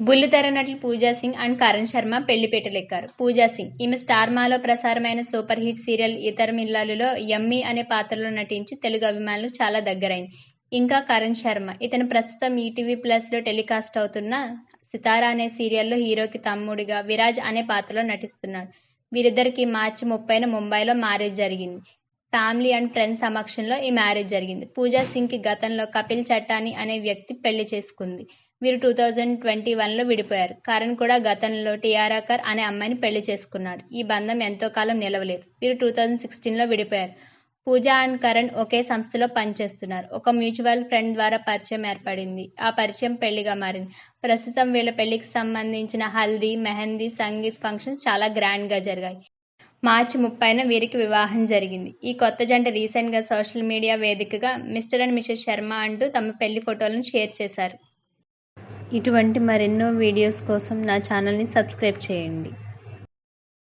బుల్లితెర నటులు పూజా సింగ్ అండ్ కరణ్ శర్మ పెళ్ళిపేటలెక్కారు పూజా సింగ్ ఈమె స్టార్ మాలో ప్రసారమైన సూపర్ హిట్ సీరియల్ ఇతర మిల్లాలులో యమ్మీ అనే పాత్రలో నటించి తెలుగు అభిమానులు చాలా దగ్గరైంది. ఇంకా కరణ్ శర్మ ఇతను ప్రస్తుతం ఈటీవీ ప్లస్లో టెలికాస్ట్ అవుతున్న సితారా అనే సీరియల్లో హీరోకి తమ్ముడిగా విరాజ్ అనే పాత్రలో నటిస్తున్నాడు. వీరిద్దరికి మార్చి ముప్పైన ముంబైలో మ్యారేజ్ జరిగింది. ఫ్యామిలీ అండ్ ఫ్రెండ్స్ సమక్షంలో ఈ మ్యారేజ్ జరిగింది. పూజా సింగ్కి గతంలో కపిల్ చట్టాని అనే వ్యక్తి పెళ్ళి చేసుకుంది. వీరు టూ థౌజండ్ ట్వంటీ వన్లో విడిపోయారు. కరణ్ కూడా గతంలో టియారాకర్ అనే అమ్మాయిని పెళ్ళి చేసుకున్నాడు. ఈ బంధం ఎంతో కాలం నిలవలేదు. వీరు టూ థౌజండ్ సిక్స్టీన్లో విడిపోయారు. పూజా అండ్ కరణ్ ఒకే సంస్థలో పనిచేస్తున్నారు. ఒక మ్యూచువల్ ఫ్రెండ్ ద్వారా పరిచయం ఏర్పడింది. ఆ పరిచయం పెళ్ళిగా మారింది. ప్రస్తుతం వీళ్ళ పెళ్ళికి సంబంధించిన హల్దీ, మెహందీ, సంగీత్ ఫంక్షన్స్ చాలా గ్రాండ్గా జరిగాయి. మార్చి ముప్పైన వీరికి వివాహం జరిగింది. ఈ కొత్త జంట రీసెంట్గా సోషల్ మీడియా వేదికగా మిస్టర్ అండ్ మిసెస్ శర్మ అంటూ తమ పెళ్ళి ఫోటోలను షేర్ చేశారు. ఇటువంటి మరెన్నో వీడియోస్ కోసం నా ఛానల్ని సబ్స్క్రైబ్ చేయండి.